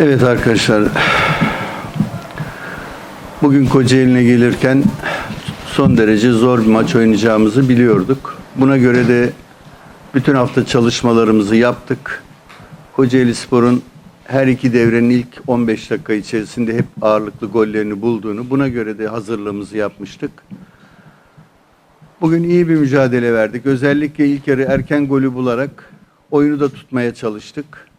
Evet arkadaşlar. Bugün Kocaeli'ne gelirken son derece zor bir maç oynayacağımızı biliyorduk. Buna göre de bütün hafta çalışmalarımızı yaptık. Kocaeli Spor'un her iki devrenin ilk 15 dakika içerisinde hep ağırlıklı gollerini bulduğunu, buna göre de hazırlığımızı yapmıştık. Bugün iyi bir mücadele verdik. Özellikle ilk yarı erken golü bularak oyunu da tutmaya çalıştık.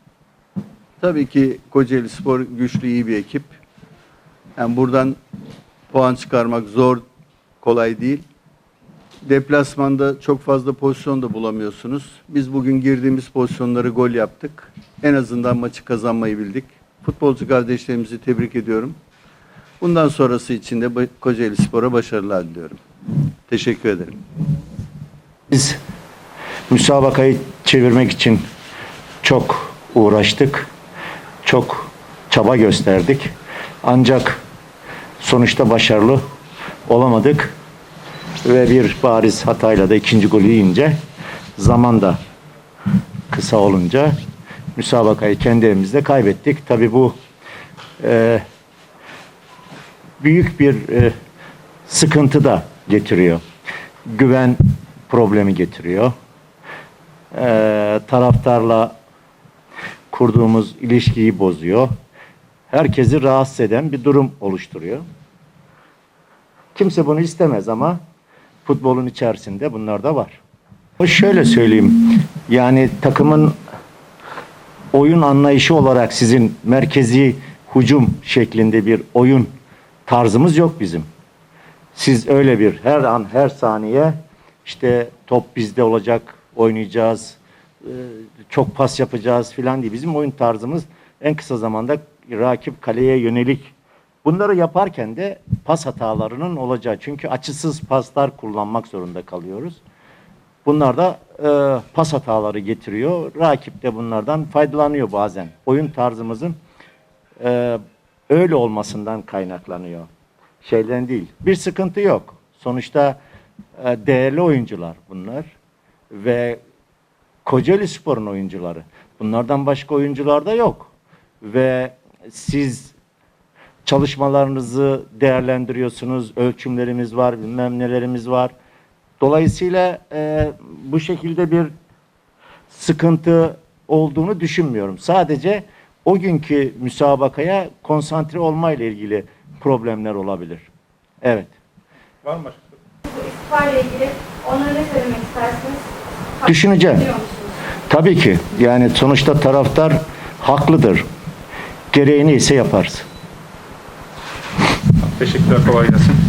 Tabii ki Kocaeli Spor güçlü iyi bir ekip. Yani buradan puan çıkarmak zor, kolay değil. Deplasmanda çok fazla pozisyon da bulamıyorsunuz. Biz bugün girdiğimiz pozisyonları gol yaptık. En azından maçı kazanmayı bildik. Futbolcu kardeşlerimizi tebrik ediyorum. Bundan sonrası için de Kocaeli Spor'a başarılar diliyorum. Teşekkür ederim. Biz müsabakayı çevirmek için çok uğraştık. Çok çaba gösterdik. Ancak sonuçta başarılı olamadık. Ve bir bariz hatayla da ikinci golü yiyince zaman da kısa olunca müsabakayı kendi evimizde kaybettik. Tabii bu e, büyük bir e, sıkıntı da getiriyor. Güven problemi getiriyor. Ee, taraftarla kurduğumuz ilişkiyi bozuyor. Herkesi rahatsız eden bir durum oluşturuyor. Kimse bunu istemez ama futbolun içerisinde bunlar da var. Şöyle söyleyeyim. Yani takımın oyun anlayışı olarak sizin merkezi hücum şeklinde bir oyun tarzımız yok bizim. Siz öyle bir her an her saniye işte top bizde olacak, oynayacağız, çok pas yapacağız filan diye bizim oyun tarzımız en kısa zamanda rakip kaleye yönelik. Bunları yaparken de pas hatalarının olacağı. Çünkü açısız paslar kullanmak zorunda kalıyoruz. Bunlar da e, pas hataları getiriyor. Rakip de bunlardan faydalanıyor bazen. Oyun tarzımızın e, öyle olmasından kaynaklanıyor. Şeyden değil. Bir sıkıntı yok. Sonuçta e, değerli oyuncular bunlar ve Kocaeli Spor'un oyuncuları. Bunlardan başka oyuncular da yok. Ve siz çalışmalarınızı değerlendiriyorsunuz. Ölçümlerimiz var, bilmem nelerimiz var. Dolayısıyla e, bu şekilde bir sıkıntı olduğunu düşünmüyorum. Sadece o günkü müsabakaya konsantre olmayla ilgili problemler olabilir. Evet. Var mı başka? Bu istifa ile ilgili onlara ne söylemek istersiniz? Düşüneceğim. Tabii ki. Yani sonuçta taraftar haklıdır. Gereğini ise yaparız. Teşekkürler, kolay gelsin.